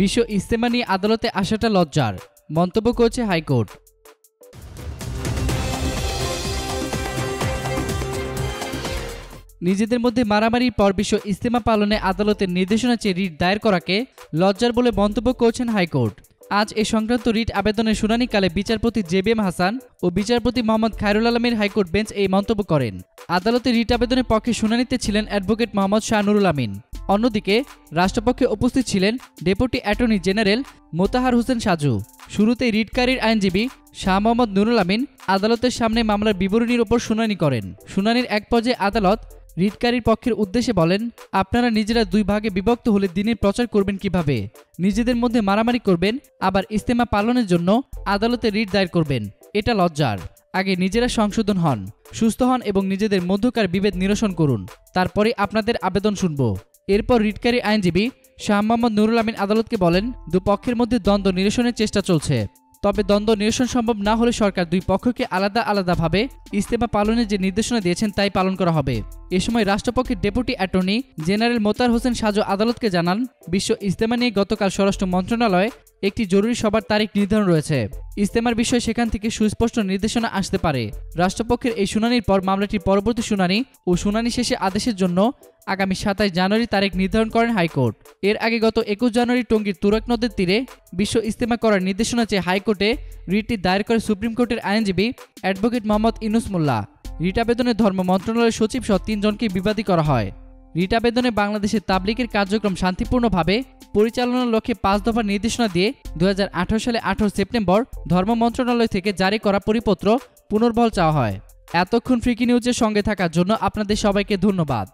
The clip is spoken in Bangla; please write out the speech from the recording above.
বিশ্ব ইস্তেমা নিয়ে আদালতে আসাটা লজ্জার, মন্তব্য করেছে হাইকোর্ট। নিজেদের মধ্যে মারামারির পর বিশ্ব ইস্তেমা পালনে আদালতের নির্দেশনা চেয়ে রিট দায়ের করাকে লজ্জার বলে মন্তব্য করেছেন হাইকোর্ট। আজ এ সংক্রান্ত রিট আবেদনের শুনানিকালে বিচারপতি জেবিএম হাসান ও বিচারপতি মোহাম্মদ খায়রুল আলমের হাইকোর্ট বেঞ্চ এই মন্তব্য করেন। আদালতে রিট আবেদনের পক্ষে শুনানিতে ছিলেন অ্যাডভোকেট মোহাম্মদ শাহনুরুল আমিন। অন্যদিকে, রাষ্ট্রপক্ষে উপস্থিত ছিলেন deputy attorney general Motahar Hossain Saju. শুরুতেই রিটকারীর আইনজীবী শাহ মোহাম্মদ নুরুল আমিন আদালতের সামনে মামলার বিবরণীর ওপর শুনানি করেন। শুনানির এক পর্যায়ে আদালত রিটকারীর পক্ষের উদ্দেশ্যে বলেন, আপনারা নিজেরা দুই ভাগে বিভক্ত হলে দিনের প্রচার করবেন কীভাবে? নিজেদের মধ্যে মারামারি করবেন, আবার ইস্তেমা পালনের জন্য আদালতে রিট দায়ের করবেন। এটা লজ্জার। আগে নিজেরা সংশোধন হন, সুস্থ হন এবং নিজেদের মধ্যকার বিভেদ নিরসন করুন। তারপরে আপনাদের আবেদন শুনব। এরপর রিটকারী আইনজীবী শাহ মোহাম্মদ নুরুল আমিন আদালতকে বলেন দুপক্ষের মধ্যে দ্বন্দ্ব নিরসনের চেষ্টা চলছে। তবে দ্বন্দ্ব নিরসন সম্ভব না হলে সরকার দুই পক্ষকে আলাদা আলাদাভাবে ইস্তেমা পালনের যে নির্দেশনা দিয়েছেন তাই পালন করা হবে। এ সময় রাষ্ট্রপক্ষের deputy attorney general Motahar Hossain Saju আদালতকে জানান, বিশ্ব ইস্তেমা নিয়ে গতকাল স্বরাষ্ট্র মন্ত্রণালয়ে একটি জরুরি সভার তারিখ নির্ধারণ রয়েছে। ইস্তেমার বিষয়ে সেখান থেকে সুস্পষ্ট নির্দেশনা আসতে পারে। রাষ্ট্রপক্ষের এই শুনানির পর মামলাটির পরবর্তী শুনানি ও শুনানি শেষে আদেশের জন্য আগামী সাতাশ জানুয়ারি তারিখ নির্ধারণ করেন হাইকোর্ট। এর আগে গত একুশ জানুয়ারি টঙ্গীর তুরাক নদের তীরে বিশ্ব ইস্তেমা করার নির্দেশনা চেয়ে হাইকোর্টে রিটটি দায়ের করে সুপ্রিম কোর্টের আইনজীবী অ্যাডভোকেট মোহাম্মদ ইনুস মোল্লা। রিট আবেদনে ধর্ম মন্ত্রণালয়ের সচিব সহ তিনজনকে বিবাদী করা হয়। রিট আবেদনে বাংলাদেশের তাবলিকের কার্যক্রম শান্তিপূর্ণভাবে পরিচালনার লক্ষ্যে পাঁচ দফা নির্দেশনা দিয়ে দু হাজার আঠেরো সালে আঠারো সেপ্টেম্বর ধর্ম মন্ত্রণালয় থেকে জারি করা পরিপত্র পুনর্বল চাওয়া হয়। এতক্ষণ ফ্রিকি নিউজের সঙ্গে থাকার জন্য আপনাদের সবাইকে ধন্যবাদ।